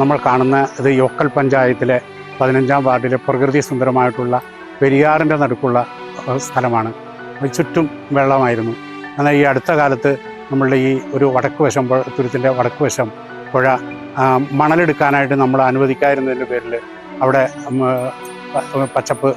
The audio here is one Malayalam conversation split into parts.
നമ്മൾ കാണുന്ന ഇത് യോക്കൽ പഞ്ചായത്തിലെ പതിനഞ്ചാം വാർഡിലെ പ്രകൃതി സുന്ദരമായിട്ടുള്ള പെരിയാറിന്റെ നടുക്കുള്ള സ്ഥലമാണ്. ചുറ്റും വെള്ളമായിരുന്നു. എന്നാൽ ഈ അടുത്ത കാലത്ത് നമ്മളുടെ ഈ ഒരു വടക്ക് വശം തുരുത്തിന്റെ വടക്ക് വശം പുഴ മണലെടുക്കാനായിട്ട് നമ്മൾ അനുവദിക്കാതിരുന്നതിന്റെ പേരിൽ അവിടെ പച്ചപ്പ്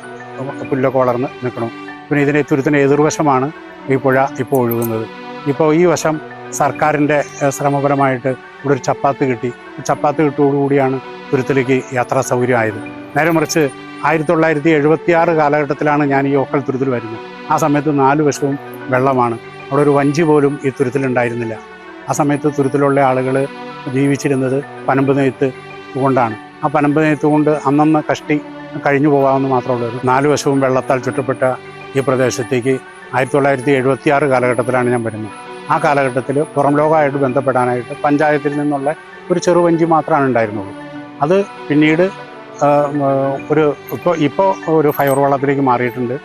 പുല്ലൊക്കെ വളർന്ന് നിൽക്കണം. പിന്നെ ഇതിന്റെ തുരുത്തിന്റെ എതിർവശമാണ് ഈ പുഴ ഇപ്പോൾ ഒഴുകുന്നത്. ഇപ്പോൾ ഈ വശം സർക്കാരിന്റെ ശ്രമപരമായിട്ട് ഇവിടെ ഒരു ചപ്പാത്ത് കിട്ടി. ചപ്പാത്ത് കിട്ടിയോടുകൂടിയാണ് തുരുത്തിലേക്ക് യാത്രാ സൗകര്യമായത്. നേരെ മറിച്ച് ആയിരത്തി തൊള്ളായിരത്തി എഴുപത്തി ആറ് കാലഘട്ടത്തിലാണ് ഞാൻ ഈ ഓക്കൽ തുരുത്തിൽ വരുന്നത്. ആ സമയത്ത് നാല് വശവും വെള്ളമാണ്. അവിടെ ഒരു വഞ്ചി പോലും ഈ തുരുത്തിലുണ്ടായിരുന്നില്ല ആ സമയത്ത് തുരുത്തിലുള്ള ആളുകൾ ജീവിച്ചിരുന്നത് പനമ്പ് നെയ്ത്ത് കൊണ്ടാണ്. ആ പനമ്പ് നെയ്ത്ത് കൊണ്ട് അന്നന്ന് കഷ്ടി കഴിഞ്ഞു പോകാമെന്ന് മാത്രമേ ഉള്ളൂ. നാല് വശവും വെള്ളത്താൽ ചുറ്റപ്പെട്ട ഈ പ്രദേശത്തേക്ക് ആയിരത്തി തൊള്ളായിരത്തി എഴുപത്തി ആറ് കാലഘട്ടത്തിലാണ് ഞാൻ വരുന്നത്. ആ കാലഘട്ടത്തിൽ പുറം ലോകമായിട്ട് ബന്ധപ്പെടാനായിട്ട് പഞ്ചായത്തിൽ നിന്നുള്ള ഒരു ചെറുവഞ്ചി മാത്രമാണ് ഉണ്ടായിരുന്നുള്ളൂ അത് പിന്നീട് ഒരു ഇപ്പോൾ ഇപ്പോൾ ഒരു ഫയർ വെള്ളത്തിലേക്ക് മാറിയിട്ടുണ്ട്.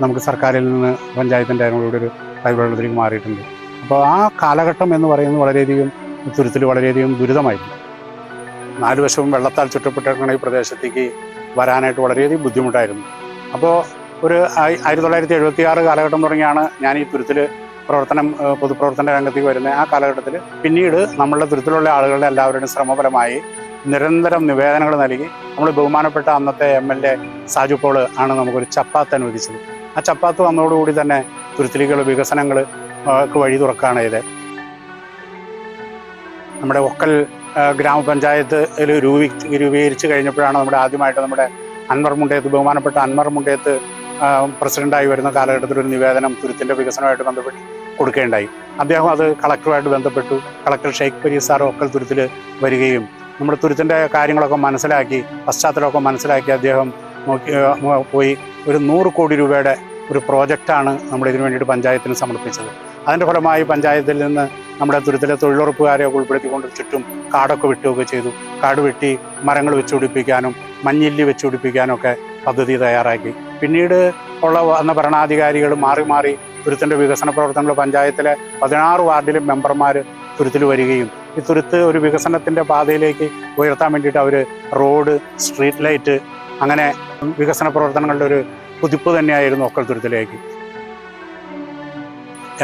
നമുക്ക് സർക്കാരിൽ നിന്ന് പഞ്ചായത്തിന്റെ അതിനോട് ഒരു ഫയർ വെള്ളത്തിലേക്ക് മാറിയിട്ടുണ്ട്. അപ്പോൾ ആ കാലഘട്ടം എന്ന് പറയുന്നത് വളരെയധികം തുരുത്തിൽ വളരെയധികം ദുരിതമായിരുന്നു. നാല് വശവും വെള്ളത്താൽ ചുറ്റപ്പെട്ടിരിക്കുന്ന ഈ പ്രദേശത്തേക്ക് വരാനായിട്ട് വളരെയധികം ബുദ്ധിമുട്ടായിരുന്നു. അപ്പോൾ ഒരു ആയി- ആയിരത്തി തൊള്ളായിരത്തി എഴുപത്തി ആറ് കാലഘട്ടം തുടങ്ങിയാണ് ഞാൻ ഈ തുരുത്തിൽ പ്രവർത്തനം പൊതുപ്രവർത്തന രംഗത്തേക്ക് വരുന്ന ആ കാലഘട്ടത്തിൽ പിന്നീട് നമ്മളുടെ തുരുത്തിലുള്ള ആളുകളുടെ എല്ലാവരുടെയും ശ്രമപരമായി നിരന്തരം നിവേദനങ്ങൾ നൽകി. നമ്മൾ ബഹുമാനപ്പെട്ട അന്നത്തെ M L A Saju Paul ആണ് നമുക്കൊരു ചപ്പാത്ത് അനുവദിച്ചത്. ആ ചപ്പാത്ത് വന്നതോടുകൂടി തന്നെ തുരുത്തിലേക്കുള്ള വികസനങ്ങൾ വഴി തുറക്കുകയാണ് ചെയ്തത്. നമ്മുടെ ഒക്കൽ ഗ്രാമപഞ്ചായത്ത് ഗ്രാമപഞ്ചായത്തിൽ രൂപീ രൂപീകരിച്ച് കഴിഞ്ഞപ്പോഴാണ് നമ്മുടെ ആദ്യമായിട്ട് നമ്മുടെ അൻവർ മുണ്ടയത്ത് ബഹുമാനപ്പെട്ട അൻവർ മുണ്ടയത്ത് പ്രസിഡന്റായി വരുന്ന കാലഘട്ടത്തിൽ ഒരു നിവേദനം തുരുത്തിന്റെ വികസനമായിട്ട് ബന്ധപ്പെട്ട് കൊടുക്കുകയുണ്ടായി അദ്ദേഹം അത് കളക്ടറുമായിട്ട് ബന്ധപ്പെട്ടു. കളക്ടർ ഷെയ്ഖ് പരീസ് സാർ ഒക്കൽ തുരുത്തിൽ വരികയും നമ്മുടെ തുരുത്തിന്റെ കാര്യങ്ങളൊക്കെ മനസ്സിലാക്കി പശ്ചാത്തലമൊക്കെ മനസ്സിലാക്കി അദ്ദേഹം നോക്കി പോയി ഒരു നൂറ് കോടി രൂപയുടെ ഒരു പ്രോജക്റ്റാണ് നമ്മൾ ഇതിനു വേണ്ടിയിട്ട് പഞ്ചായത്തിന് സമർപ്പിച്ചത്. അതിന്റെ ഫലമായി പഞ്ചായത്തിൽ നിന്ന് നമ്മുടെ തുരുത്തിലെ തൊഴിലുറപ്പുകാരെ ഉൾപ്പെടുത്തിക്കൊണ്ട് ചുറ്റും കാടൊക്കെ വെട്ടുകയൊക്കെ ചെയ്തു. കാട് വെട്ടി മരങ്ങൾ വെച്ചുപിടിപ്പിക്കാനും മഞ്ഞില്ലി വെച്ചുപിടിപ്പിക്കാനും ഒക്കെ പദ്ധതി തയ്യാറാക്കി. പിന്നീട് ഉള്ള വന്ന ഭരണാധികാരികൾ മാറി മാറി തുരുത്തിന്റെ വികസന പ്രവർത്തനങ്ങൾ പഞ്ചായത്തിലെ പതിനാറ് വാർഡിൽ മെമ്പർമാർ തുരുത്തിൽ വരികയും ഈ തുരുത്ത് ഒരു വികസനത്തിന്റെ പാതയിലേക്ക് ഉയർത്താൻ വേണ്ടിയിട്ട് അവർ റോഡ് സ്ട്രീറ്റ് ലൈറ്റ് അങ്ങനെ വികസന പ്രവർത്തനങ്ങളുടെ ഒരു കുതിപ്പ് തന്നെയായിരുന്നു ഒക്കൽ തുരുത്തിലേക്ക്.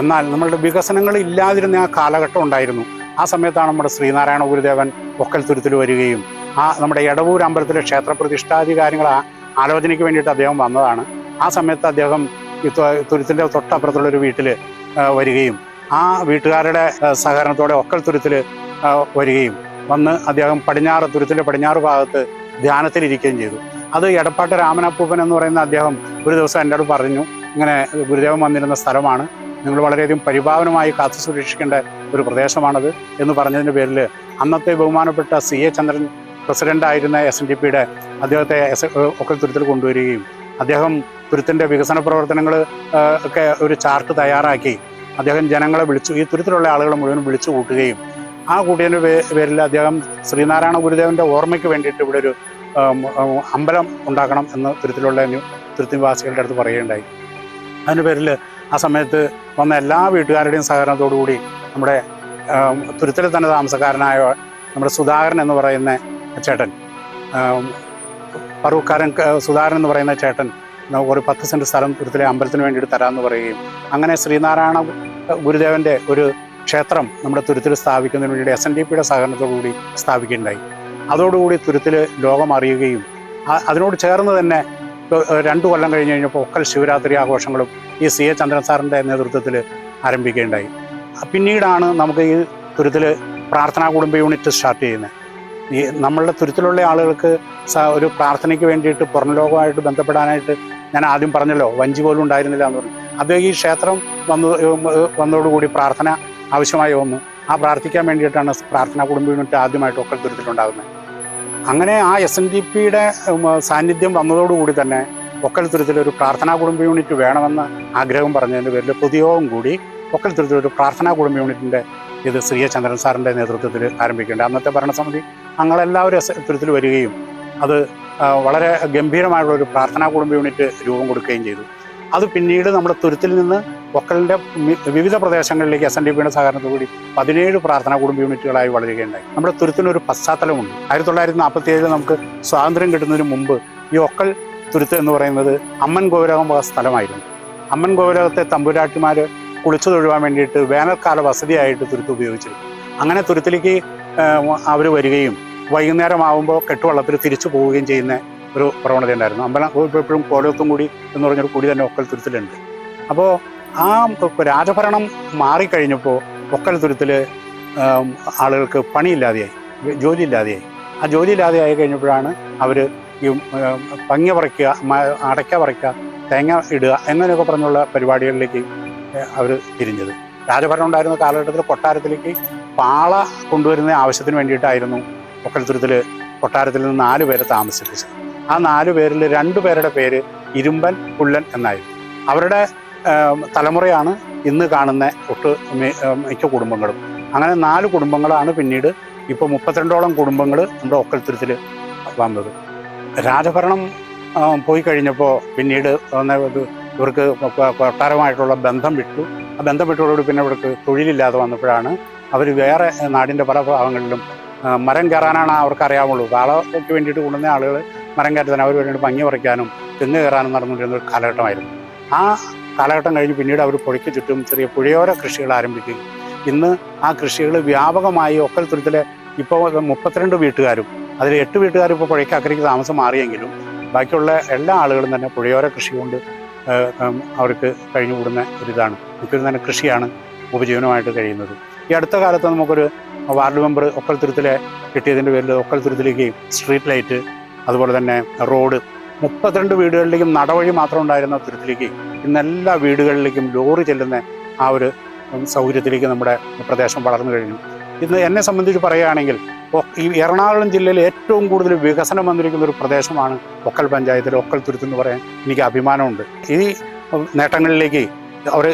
എന്നാൽ നമ്മളുടെ വികസനങ്ങൾ ഇല്ലാതിരുന്ന ആ കാലഘട്ടം ഉണ്ടായിരുന്നു. ആ സമയത്താണ് നമ്മുടെ ശ്രീനാരായണ ഗുരുദേവൻ ഒക്കൽ തുരുത്തിൽ വരികയും ആ നമ്മുടെ എടവൂർ അമ്പലത്തിലെ ക്ഷേത്ര പ്രതിഷ്ഠാദി കാര്യങ്ങൾ ആലോചനയ്ക്ക് വേണ്ടിയിട്ട് അദ്ദേഹം വന്നതാണ്. ആ സമയത്ത് അദ്ദേഹം ഈ തുരുത്തിന്റെ തൊട്ടപ്പുറത്തുള്ള ഒരു വീട്ടിൽ വരികയും ആ വീട്ടുകാരുടെ സഹകരണത്തോടെ ഒക്കൽ തുരുത്തിൽ വരികയും വന്ന് അദ്ദേഹം പടിഞ്ഞാറ് തുരുത്തിന്റെ പടിഞ്ഞാറ് ഭാഗത്ത് ധ്യാനത്തിലിരിക്കുകയും ചെയ്തു. അത് എടപ്പാട്ട് രാമനപ്പൂപ്പൻ എന്ന് പറയുന്ന അദ്ദേഹം ഒരു ദിവസം എന്നോട് പറഞ്ഞു ഇങ്ങനെ ഗുരുദേവൻ വന്നിരുന്ന സ്ഥലമാണ് നിങ്ങൾ വളരെയധികം പരിപാവനമായി കാത്തു സൂക്ഷിക്കേണ്ട ഒരു പ്രദേശമാണത് എന്ന് പറഞ്ഞതിന്റെ പേരിൽ അന്നത്തെ ബഹുമാനപ്പെട്ട സി എ ചന്ദ്രൻ പ്രസിഡന്റായിരുന്ന എസ് എൻ ഡി പിയുടെ അദ്ദേഹത്തെ എസ് ഒക്കെ തുരുത്തിൽ കൊണ്ടുവരികയും അദ്ദേഹം തുരുത്തിന്റെ വികസന പ്രവർത്തനങ്ങൾ ഒക്കെ ഒരു ചാർട്ട് തയ്യാറാക്കി അദ്ദേഹം ജനങ്ങളെ വിളിച്ചു ഈ തുരുത്തിലുള്ള ആളുകളെ മുഴുവൻ വിളിച്ചു കൂട്ടുകയും ആ കൂട്ടിയതിന്റെ പേരിൽ അദ്ദേഹം ശ്രീനാരായണ ഗുരുദേവന്റെ ഓർമ്മയ്ക്ക് വേണ്ടിയിട്ട് ഇവിടെ ഒരു അമ്പലം ഉണ്ടാക്കണം എന്ന് തുരുത്തിലുള്ള തുരുത്തിവാസികളുടെ അടുത്ത് പറയുകയുണ്ടായി. അതിന്റെ പേരിൽ ആ സമയത്ത് വന്ന എല്ലാ വീട്ടുകാരുടെയും സഹകരണത്തോടു കൂടി നമ്മുടെ തുരുത്തിൽ തന്നെ താമസക്കാരനായ നമ്മുടെ സുധാകരൻ എന്ന് പറയുന്ന ചേട്ടൻ ഉം, സുധാരൻ എന്ന് പറയുന്ന ചേട്ടൻ ഒരു പത്ത് സെന്റ് സ്ഥലം തുരുത്തിലെ അമ്പലത്തിന് വേണ്ടിയിട്ട് തരാമെന്ന് പറയുകയും അങ്ങനെ ശ്രീനാരായണ ഗുരുദേവന്റെ ഒരു ക്ഷേത്രം നമ്മുടെ തുരുത്തിൽ സ്ഥാപിക്കുന്നതിന് വേണ്ടി എസ് എൻ ഡി പിയുടെ സഹകരണത്തോടുകൂടി സ്ഥാപിക്കുകയുണ്ടായി. അതോടുകൂടി തുരുത്തിൽ ലോകം അറിയുകയും അതിനോട് ചേർന്ന് തന്നെ രണ്ടു കൊല്ലം കഴിഞ്ഞ് കഴിഞ്ഞപ്പോൾ ഒക്കൽ ശിവരാത്രി ആഘോഷങ്ങളും ഈ സി എ ചന്ദ്രൻ സാറിന്റെ നേതൃത്വത്തിൽ ആരംഭിക്കുകയുണ്ടായി. പിന്നീടാണ് നമുക്ക് ഈ തുരുത്തിൽ പ്രാർത്ഥനാ കുടുംബ യൂണിറ്റ് സ്റ്റാർട്ട് ചെയ്യുന്നത്. ഈ നമ്മളുടെ തുരുത്തിലുള്ള ആളുകൾക്ക് ഒരു പ്രാർത്ഥനയ്ക്ക് വേണ്ടിയിട്ട് പുറം ലോകമായിട്ട് ബന്ധപ്പെടാനായിട്ട് ഞാൻ ആദ്യം പറഞ്ഞല്ലോ വഞ്ചി പോലും ഉണ്ടായിരുന്നില്ല എന്ന് പറഞ്ഞു. അദ്ദേഹം ഈ ക്ഷേത്രം വന്നു വന്നതോടുകൂടി പ്രാർത്ഥന ആവശ്യമായി വന്നു. ആ പ്രാർത്ഥിക്കാൻ വേണ്ടിയിട്ടാണ് പ്രാർത്ഥനാ കുടുംബ യൂണിറ്റ് ആദ്യമായിട്ട് ഒക്കെ തുരുത്തിലുണ്ടാകുന്നത്. അങ്ങനെ ആ എസ് എൻ ഡി പിയുടെ സാന്നിധ്യം വന്നതോടുകൂടി തന്നെ ഒക്കൽ തുരുത്തിൽ ഒരു പ്രാർത്ഥനാ കുടുംബ യൂണിറ്റ് വേണമെന്ന് ആഗ്രഹം പറഞ്ഞതിന്റെ പേരിൽ പൊതുയോഗം കൂടി ഒക്കൽ തുരുത്തിൽ ഒരു പ്രാർത്ഥനാ കുടുംബ യൂണിറ്റിന്റെ ഇത് ശ്രീ എ ചന്ദ്രൻ സാറിന്റെ നേതൃത്വത്തിൽ ആരംഭിക്കേണ്ടത് അന്നത്തെ ഭരണസമിതി ഞങ്ങളെല്ലാവരും അത്തരത്തിൽ തുരുത്തിൽ വരികയും അത് വളരെ ഗംഭീരമായുള്ള ഒരു പ്രാർത്ഥനാ കുടുംബ യൂണിറ്റ് രൂപം കൊടുക്കുകയും ചെയ്തു. അത് പിന്നീട് നമ്മുടെ തുരുത്തിൽ നിന്ന് ഒക്കലിന്റെ വിവിധ പ്രദേശങ്ങളിലേക്ക് എസ് എൻ ഡി പിയുടെ സഹകരണത്തോടുകൂടി പതിനേഴ് പ്രാർത്ഥനാ കുടുംബ യൂണിറ്റുകളായി വളരുകയുണ്ടായി. നമ്മുടെ തുരുത്തിനൊരു പശ്ചാത്തലമുണ്ട്. ആയിരത്തി തൊള്ളായിരത്തി നാൽപ്പത്തി ഏഴിൽ നമുക്ക് സ്വാതന്ത്ര്യം കിട്ടുന്നതിന് മുമ്പ് ഈ ഒക്കൽ തുരുത്ത് എന്ന് പറയുന്നത് അമ്മൻ ഗോപുരകം സ്ഥലമായിരുന്നു. അമ്മൻ ഗോപുരകത്തെ തമ്പുരാട്ടിമാർ കുളിച്ചു തൊഴുവാൻ വേണ്ടിയിട്ട് വേനൽക്കാല വസതിയായിട്ട് തുരുത്ത് ഉപയോഗിച്ചിരുന്നു. അങ്ങനെ തുരുത്തിലേക്ക് അവർ വരികയും വൈകുന്നേരം ആകുമ്പോൾ കെട്ടുവള്ളത്തിൽ തിരിച്ചു പോവുകയും ചെയ്യുന്ന ഒരു പ്രവണത ഉണ്ടായിരുന്നു. അമ്പലം ഇപ്പോഴും കോലത്തും കൂടി എന്ന് പറഞ്ഞൊരു കൂടി തന്നെ ഒക്കൽ തുരുത്തിലുണ്ട്. അപ്പോൾ ആ രാജഭരണം മാറിക്കഴിഞ്ഞപ്പോൾ ഒക്കൽ തുരുത്തിൽ ആളുകൾക്ക് പണിയില്ലാതെയായി ജോലി ഇല്ലാതെയായി ആ ജോലി ഇല്ലാതെയായി കഴിഞ്ഞപ്പോഴാണ് അവർ ഈ പങ്ങ പറിക്കുക അടയ്ക്ക പറിക്കുക തേങ്ങ ഇടുക എന്നൊക്കെ പറഞ്ഞുള്ള പരിപാടികളിലേക്ക് അവർ തിരിഞ്ഞത്. രാജഭരണം ഉണ്ടായിരുന്ന കാലഘട്ടത്തിൽ കൊട്ടാരത്തിലേക്ക് പാള കൊണ്ടുവരുന്ന ആവശ്യത്തിന് വേണ്ടിയിട്ടായിരുന്നു ഒക്കൽത്തുരുത്തിൽ കൊട്ടാരത്തിൽ നിന്ന് നാല് പേരെ താമസിപ്പിച്ചത്. ആ നാല് പേരിൽ രണ്ടു പേരുടെ പേര് ഇരുമ്പൻ പുല്ലൻ എന്നായിരുന്നു. അവരുടെ തലമുറയാണ് ഇന്ന് കാണുന്ന ഒട്ട് മിക്ക കുടുംബങ്ങളും. അങ്ങനെ നാല് കുടുംബങ്ങളാണ് പിന്നീട് ഇപ്പോൾ മുപ്പത്തിരണ്ടോളം കുടുംബങ്ങൾ നമ്മുടെ ഒക്കൽത്തുരുത്തിൽ വന്നത്. രാജഭരണം പോയി കഴിഞ്ഞപ്പോൾ പിന്നീട് ഇവർക്ക് കൊട്ടാരമായിട്ടുള്ള ബന്ധം വിട്ടു. ആ ബന്ധം വിട്ടതോടുകൂടി പിന്നെ ഇവർക്ക് തൊഴിലില്ലാതെ വന്നപ്പോഴാണ് അവർ വേറെ നാടിന്റെ പല ഭാഗങ്ങളിലും മരം കയറാനാണ് അവർക്ക് അറിയാവുള്ളൂ. വാളയ്ക്ക് വേണ്ടിയിട്ട് കൊണ്ടുവന്ന ആളുകൾ മരം കയറ്റാൻ അവർ വേണ്ടിയിട്ട് ഭംഗി പറിക്കാനും തെങ്ങ് കയറാനും നടന്നുകൊണ്ടിരുന്ന ഒരു കാലഘട്ടമായിരുന്നു. ആ കാലഘട്ടം കഴിഞ്ഞ് പിന്നീട് അവർ പുഴയ്ക്ക് ചുറ്റും ചെറിയ പുഴയോര കൃഷികൾ ആരംഭിക്കുകയും ഇന്ന് ആ കൃഷികൾ വ്യാപകമായി ഒക്കൽ തുരുത്തിലെ ഇപ്പോൾ മുപ്പത്തിരണ്ട് വീട്ടുകാരും അതിൽ എട്ട് വീട്ടുകാർ ഇപ്പോൾ പുഴയ്ക്ക് അക്കരയ്ക്ക് താമസം മാറിയെങ്കിലും ബാക്കിയുള്ള എല്ലാ ആളുകളും തന്നെ പുഴയോര കൃഷി കൊണ്ട് അവർക്ക് കഴിഞ്ഞുകൂടുന്ന ഒരിതാണ്. മുഖ്യം തന്നെ കൃഷിയാണ് ഉപജീവനമായിട്ട് കഴിയുന്നത്. ഈ അടുത്ത കാലത്ത് നമുക്കൊരു വാർഡ് മെമ്പർ ഒക്കൽ തുരുത്തിലെ കിട്ടിയതിന്റെ പേരിൽ ഒക്കൽ തുരുത്തിലേക്ക് സ്ട്രീറ്റ് ലൈറ്റ് അതുപോലെ തന്നെ റോഡ് മുപ്പത്തിരണ്ട് വീടുകളിലേക്കും നടവഴി മാത്രം ഉണ്ടായിരുന്ന തുരുത്തിലേക്ക് ഇന്ന് എല്ലാ വീടുകളിലേക്കും ലോറി ചെല്ലുന്ന ആ ഒരു സൗകര്യത്തിലേക്ക് നമ്മുടെ പ്രദേശം വളർന്നു കഴിഞ്ഞു. ഇന്ന് എന്നെ സംബന്ധിച്ച് പറയുകയാണെങ്കിൽ ഈ എറണാകുളം ജില്ലയിൽ ഏറ്റവും കൂടുതൽ വികസനം വന്നിരിക്കുന്ന ഒരു പ്രദേശമാണ് ഒക്കൽ പഞ്ചായത്തിലെ ഒക്കൽ തുരുത്ത് എന്ന് പറയാൻ എനിക്ക് അഭിമാനമുണ്ട്. ഈ നേട്ടങ്ങളിലേക്ക്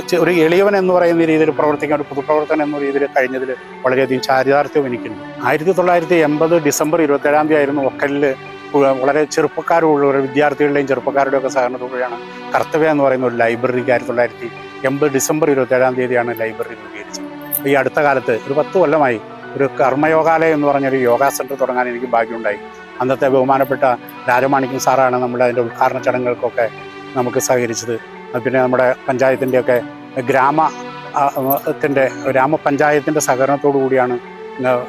ചെ- ഒരു എളിയവൻ എന്ന് പറയുന്ന രീതിയിൽ പ്രവർത്തിക്കാൻ ഒരു പൊതുപ്രവർത്തനം എന്ന രീതിയിൽ കഴിഞ്ഞതിൽ വളരെയധികം ചാരിതാർത്ഥ്യം എനിക്കുണ്ട്. ആയിരത്തി തൊള്ളായിരത്തി എൺപത് ഡിസംബർ ഇരുപത്തേഴാം തീയതി ആയിരുന്നു ഒക്കലിൽ വളരെ ചെറുപ്പക്കാരുള്ള വിദ്യാർത്ഥികളുടെയും ചെറുപ്പക്കാരുടെയും ഒക്കെ സഹകരണത്തോടെയാണ് കർത്തവ്യ എന്ന് പറയുന്ന ഒരു ലൈബ്രറി ആയിരത്തി തൊള്ളായിരത്തി എൺപത് ഡിസംബർ ഇരുപത്തേഴാം തീയതിയാണ് ലൈബ്രറി രൂപീകരിച്ചത്. ഈ അടുത്ത കാലത്ത് ഒരു പത്ത് കൊല്ലമായി ഒരു കർമ്മയോഗാലയം എന്ന് പറഞ്ഞൊരു യോഗാ സെന്റർ തുടങ്ങാൻ എനിക്ക് ഭാഗ്യമുണ്ടായി. അന്നത്തെ ബഹുമാനപ്പെട്ട രാജമാണിക്യം സാറാണ് നമ്മുടെ അതിന്റെ ഉദ്ഘാടന ചടങ്ങുകൾക്കൊക്കെ നമുക്ക് സഹകരിച്ചത്. പിന്നെ നമ്മുടെ പഞ്ചായത്തിന്റെയൊക്കെ ഗ്രാമ ത്തിന്റെ ഗ്രാമപഞ്ചായത്തിന്റെ സഹകരണത്തോടു കൂടിയാണ്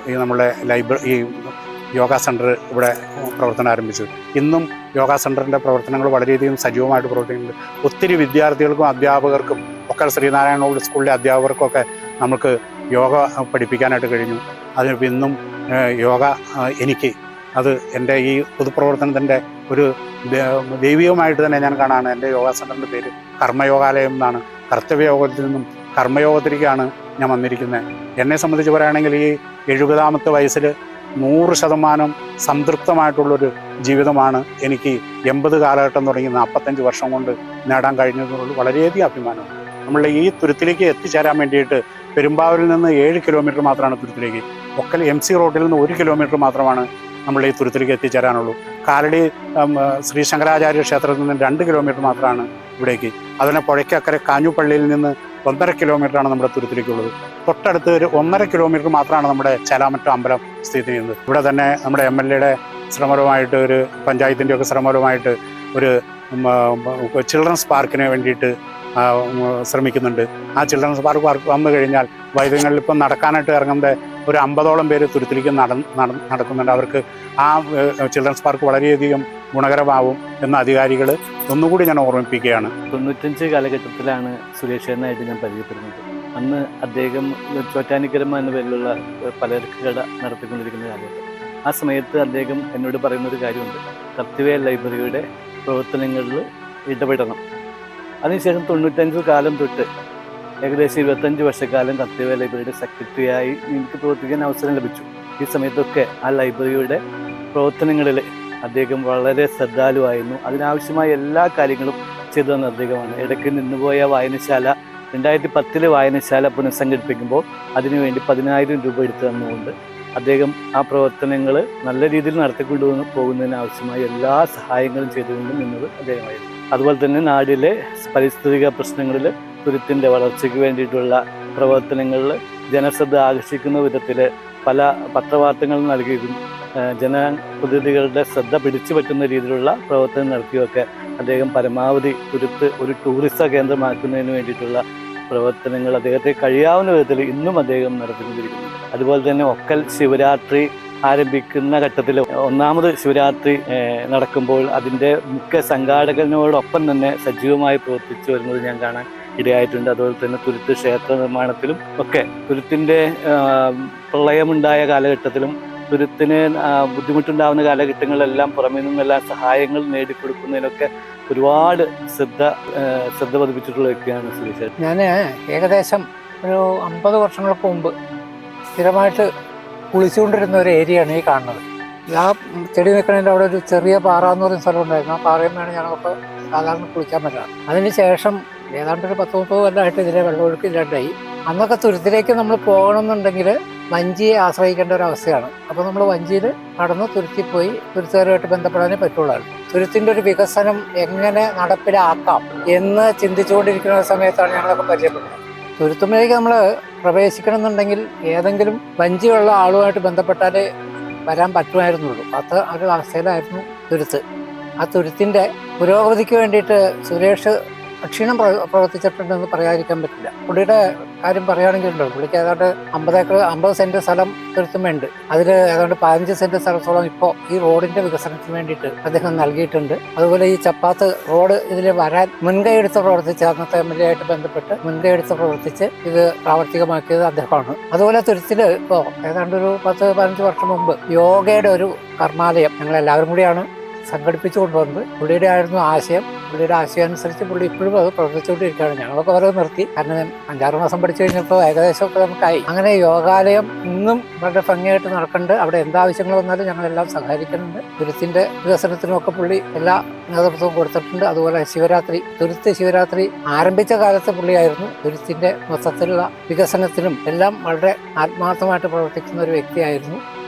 ഈ നമ്മുടെ ലൈബ്രറി ഈ യോഗ സെന്റർ ഇവിടെ പ്രവർത്തനം ആരംഭിച്ചത്. ഇന്നും യോഗ സെന്ററിന്റെ പ്രവർത്തനങ്ങൾ വളരെയധികം സജീവമായിട്ട് പ്രവർത്തിക്കുന്നുണ്ട്. ഒത്തിരി വിദ്യാർത്ഥികൾക്കും അധ്യാപകർക്കും ഒക്കെ ശ്രീനാരായണ സ്കൂളിലെ അധ്യാപകർക്കൊക്കെ നമുക്ക് യോഗ പഠിപ്പിക്കാനായിട്ട് കഴിഞ്ഞു. അതിനിപ്പോൾ ഇന്നും യോഗ എനിക്ക് അത് എന്റെ ഈ പൊതുപ്രവർത്തനത്തിന്റെ ഒരു ദൈവികമായിട്ട് തന്നെ ഞാൻ കാണാണ്. എന്റെ യോഗ സെന്ററിന്റെ പേര് കർമ്മയോഗാലയം എന്നാണ്. കർത്തവ്യയോഗത്തിൽ നിന്നും കർമ്മയോഗത്തിലേക്കാണ് ഞാൻ വന്നിരിക്കുന്നത്. എന്നെ സംബന്ധിച്ച് പറയുകയാണെങ്കിൽ ഈ എഴുപതാമത്തെ വയസ്സിൽ നൂറ് ശതമാനം സംതൃപ്തമായിട്ടുള്ളൊരു ജീവിതമാണ് എനിക്ക് എൺപത് കാലഘട്ടം തുടങ്ങി നാൽപ്പത്തഞ്ച് വർഷം കൊണ്ട് നേടാൻ കഴിഞ്ഞതിനുള്ള വളരെയധികം അഭിമാനമാണ്. നമ്മളുടെ ഈ തുരുത്തിലേക്ക് എത്തിച്ചേരാൻ വേണ്ടിയിട്ട് പെരുമ്പാവൂരിൽ നിന്ന് ഏഴ് കിലോമീറ്റർ മാത്രമാണ് തുരുത്തിലേക്ക്. ഒക്കൽ എം സി റോഡിൽ നിന്ന് ഒരു കിലോമീറ്റർ മാത്രമാണ് നമ്മൾ ഈ തുരുത്തിലേക്ക് എത്തിച്ചേരാനുള്ളൂ. കാലടി ശ്രീ ശങ്കരാചാര്യ ക്ഷേത്രത്തിൽ നിന്ന് രണ്ട് കിലോമീറ്റർ മാത്രമാണ് ഇവിടേക്ക്. അതിനെ പുഴയ്ക്കക്കരെ കാഞ്ഞുപള്ളിയിൽ നിന്ന് ഒന്നര കിലോമീറ്ററാണ് നമ്മുടെ തുരുത്തിലേക്കുള്ളത്. തൊട്ടടുത്ത് ഒരു ഒന്നര കിലോമീറ്റർ മാത്രമാണ് നമ്മുടെ ചേലാമറ്റ അമ്പലം സ്ഥിതി ചെയ്യുന്നത്. ഇവിടെ തന്നെ നമ്മുടെ എം എൽ എയുടെ ശ്രമപരമായിട്ട് ഒരു പഞ്ചായത്തിന്റെ ഒക്കെ ശ്രമപരമായിട്ട് ഒരു ചിൽഡ്രൻസ് പാർക്കിന് വേണ്ടിയിട്ട് ശ്രമിക്കുന്നുണ്ട്. ആ ചിൽഡ്രൻസ് പാർക്ക് പാർക്ക് വന്നു കഴിഞ്ഞാൽ വൈദ്യങ്ങളിൽ ഇപ്പം നടക്കാനായിട്ട് ഇറങ്ങുന്നത് ഒരു അമ്പതോളം പേര് തുരുത്തിലേക്ക് നട നട- നടക്കുന്നുണ്ട്. അവർക്ക് ആ ചിൽഡ്രൻസ് പാർക്ക് വളരെയധികം ഗുണകരമാവും എന്ന അധികാരികൾ ഒന്നുകൂടി ഞാൻ ഓർമ്മിപ്പിക്കുകയാണ്. തൊണ്ണൂറ്റഞ്ച് കാലഘട്ടത്തിലാണ് സുരേഷനായിട്ട് ഞാൻ പരിചയപ്പെടുന്നത്. അന്ന് അദ്ദേഹം ചോറ്റാനിക്കരമ എന്ന പേരിലുള്ള പലചരക്ക് കട നടത്തിക്കൊണ്ടിരിക്കുന്ന കാലഘട്ടം. ആ സമയത്ത് അദ്ദേഹം എന്നോട് പറയുന്ന ഒരു കാര്യമുണ്ട്. കത്തിവേൽ ലൈബ്രറിയുടെ പ്രവർത്തനങ്ങളിൽ ഇടപെടണം. അതിനുശേഷം തൊണ്ണൂറ്റഞ്ച് കാലം തൊട്ട് ഏകദേശം ഇരുപത്തഞ്ച് വർഷക്കാലം കർത്തവ്യ ലൈബ്രറിയുടെ സെക്രട്ടറിയായി എനിക്ക് പ്രവർത്തിക്കാൻ അവസരം ലഭിച്ചു. ഈ സമയത്തൊക്കെ ആ ലൈബ്രറിയുടെ പ്രവർത്തനങ്ങളിൽ അദ്ദേഹം വളരെ ശ്രദ്ധാലുവായിരുന്നു. അതിനാവശ്യമായ എല്ലാ കാര്യങ്ങളും ചെയ്തു തന്ന അദ്ദേഹമാണ്. ഇടയ്ക്ക് നിന്നുപോയ വായനശാല രണ്ടായിരത്തി പത്തിലെ വായനശാല പുനഃസംഘടിപ്പിക്കുമ്പോൾ അതിനുവേണ്ടി പതിനായിരം രൂപ എടുത്തു തന്നുകൊണ്ട് അദ്ദേഹം ആ പ്രവർത്തനങ്ങൾ നല്ല രീതിയിൽ നടത്തിക്കൊണ്ടു പോകുന്നതിന് ആവശ്യമായ എല്ലാ സഹായങ്ങളും ചെയ്തുകൊണ്ട് നിന്നത് അദ്ദേഹമായിരുന്നു. അതുപോലെ തന്നെ നാടിലെ പരിസ്ഥിതിക പ്രശ്നങ്ങളിൽ തുരുത്തിന്റെ വളർച്ചയ്ക്ക് വേണ്ടിയിട്ടുള്ള പ്രവർത്തനങ്ങളിൽ ജനശ്രദ്ധ ആകർഷിക്കുന്ന വിധത്തിൽ പല പത്രവാർത്തകൾ നൽകിയതും ജനപ്രതിനിധികളുടെ ശ്രദ്ധ പിടിച്ചു പറ്റുന്ന രീതിയിലുള്ള പ്രവർത്തനം നടത്തിയൊക്കെ അദ്ദേഹം പരമാവധി തുരുത്ത് ഒരു ടൂറിസ്റ്റ് കേന്ദ്രമാക്കുന്നതിന് വേണ്ടിയിട്ടുള്ള പ്രവർത്തനങ്ങൾ അദ്ദേഹത്തെ കഴിയാവുന്ന വിധത്തിൽ ഇന്നും അദ്ദേഹം നടത്തിക്കൊണ്ടിരിക്കുന്നു. അതുപോലെ തന്നെ ഒക്കൽ ശിവരാത്രി ആരംഭിക്കുന്ന ഘട്ടത്തിൽ ഒന്നാമത് ശിവരാത്രി നടക്കുമ്പോൾ അതിന്റെ മുഖ്യ സംഘാടകനോടൊപ്പം തന്നെ സജീവമായി പ്രവർത്തിച്ചു വരുന്നത് ഞാൻ കാണാൻ ഇടയായിട്ടുണ്ട്. അതുപോലെ തന്നെ തുരുത്ത് ക്ഷേത്ര നിർമ്മാണത്തിലും ഒക്കെ തുരുത്തിന്റെ പ്രളയമുണ്ടായ കാലഘട്ടത്തിലും തുരുത്തിന് ബുദ്ധിമുട്ടുണ്ടാവുന്ന കാലഘട്ടങ്ങളിലെല്ലാം പുറമേ നിന്നെല്ലാം സഹായങ്ങൾ നേടിക്കൊടുക്കുന്നതിനൊക്കെ ഒരുപാട് ശ്രദ്ധ ശ്രദ്ധ പതിപ്പിച്ചിട്ടുള്ള വ്യക്തിയാണ് സുരേഷ് ഞാൻ ഏകദേശം ഒരു അമ്പത് വർഷങ്ങൾക്ക് മുമ്പ് സ്ഥിരമായിട്ട് കുളിച്ചുകൊണ്ടിരുന്ന ഒരു ഏരിയയാണ് ഈ കാണുന്നത്. ആ ചെടി നിൽക്കുന്നതിന്റെ അവിടെ ഒരു ചെറിയ പാറ എന്ന് പറയുന്ന സ്ഥലം ഉണ്ടായിരുന്നു ആ പാറയിൽ വേണം ഞങ്ങൾക്ക് സാധാരണ കുളിക്കാൻ പറ്റാറ് അതിന് ശേഷം ഏതാണ്ട് ഒരു പത്ത് മുപ്പത് കൊല്ലമായിട്ട് ഇതിലെ വെള്ളമൊഴുക്ക് ഇല്ലാണ്ടായി. അന്നൊക്കെ തുരുത്തിലേക്ക് നമ്മൾ പോകണമെന്നുണ്ടെങ്കിൽ വഞ്ചിയെ ആശ്രയിക്കേണ്ട ഒരു അവസ്ഥയാണ്. അപ്പോൾ നമ്മൾ വഞ്ചിയിൽ നടന്ന് തുരുത്തി പോയി തുരുത്തുകാരുമായിട്ട് ബന്ധപ്പെടാനേ പറ്റുള്ളൂ തുരുത്തിന്റെ ഒരു വികസനം എങ്ങനെ നടപ്പിലാക്കാം എന്ന് ചിന്തിച്ചുകൊണ്ടിരിക്കുന്ന സമയത്താണ് ഞങ്ങളൊക്കെ പരിചയപ്പെടുന്നത്. തുരുത്തുമലേക്ക് നമ്മൾ പ്രവേശിക്കണം എന്നുണ്ടെങ്കിൽ ഏതെങ്കിലും വഞ്ചിയുള്ള ആളുമായിട്ട് ബന്ധപ്പെട്ടാലേ വരാൻ പറ്റുമായിരുന്നുള്ളൂ. അത് ഒരു അവസ്ഥയിലായിരുന്നു തുരുത്ത്. ആ തുരുത്തിന്റെ പുരോഗതിക്ക് വേണ്ടിയിട്ട് സുരേഷ് അക്ഷീണം പ്ര- പ്രവർത്തിച്ചിട്ടുണ്ടെന്ന് പറയാതിരിക്കാൻ പറ്റില്ല. പുള്ളിയുടെ കാര്യം പറയുകയാണെങ്കിലുണ്ടോ പുള്ളിക്ക് ഏതാണ്ട് അമ്പത് ഏക്കർ അമ്പത് സെന്റ് സ്ഥലം തീർത്തുമുണ്ട്. അതിൽ ഏതാണ്ട് പതിനഞ്ച് സെന്റ് സ്ഥലത്തോളം ഇപ്പോൾ ഈ റോഡിന്റെ വികസനത്തിന് വേണ്ടിയിട്ട് അദ്ദേഹം നൽകിയിട്ടുണ്ട്. അതുപോലെ ഈ ചപ്പാത്ത് റോഡ് ഇതിൽ വരാൻ മുൻകൈ എടുത്ത് പ്രവർത്തിച്ച് അന്നത്തെ എം എൽ എ ആയിട്ട് ബന്ധപ്പെട്ട് മുൻകൈ എടുത്ത് പ്രവർത്തിച്ച് ഇത് പ്രാവർത്തികമാക്കിയത് അദ്ദേഹമാണ്. അതുപോലെ തുരുത്തിൽ ഇപ്പോൾ ഏതാണ്ട് ഒരു പത്ത് പതിനഞ്ച് വർഷം മുമ്പ് യോഗയുടെ ഒരു കർമാലയം ഞങ്ങൾ എല്ലാവരും കൂടിയാണ് സംഘടിപ്പിച്ചു കൊണ്ടുവന്നത് പുള്ളിയുടെ ആയിരുന്നു ആശയം. പുള്ളിയുടെ ആശയം അനുസരിച്ച് പുള്ളി ഇപ്പോഴും അത് പ്രവർത്തിച്ചുകൊണ്ടിരിക്കുകയാണ്. ഞങ്ങളൊക്കെ ഓരോ നിർത്തി. കാരണം അഞ്ചാറ് മാസം പഠിച്ചു കഴിഞ്ഞപ്പോൾ ഏകദേശം ഒക്കെ നമുക്കായി. അങ്ങനെ യോഗാലയം ഇന്നും വളരെ ഭംഗിയായിട്ട് നടക്കുന്നുണ്ട്. അവിടെ എന്താവശ്യങ്ങൾ വന്നാലും ഞങ്ങളെല്ലാം സഹകരിക്കുന്നുണ്ട്. തുരുത്തിന്റെ വികസനത്തിനുമൊക്കെ പുള്ളി എല്ലാ നേതൃത്വവും കൊടുത്തിട്ടുണ്ട്. അതുപോലെ ശിവരാത്രി തുരുത്ത് ശിവരാത്രി ആരംഭിച്ച കാലത്ത് പുള്ളിയായിരുന്നു തുരുത്തിന്റെ മൊത്തത്തിലുള്ള വികസനത്തിനും എല്ലാം വളരെ ആത്മാർത്ഥമായിട്ട് പ്രവർത്തിക്കുന്ന ഒരു വ്യക്തിയായിരുന്നു.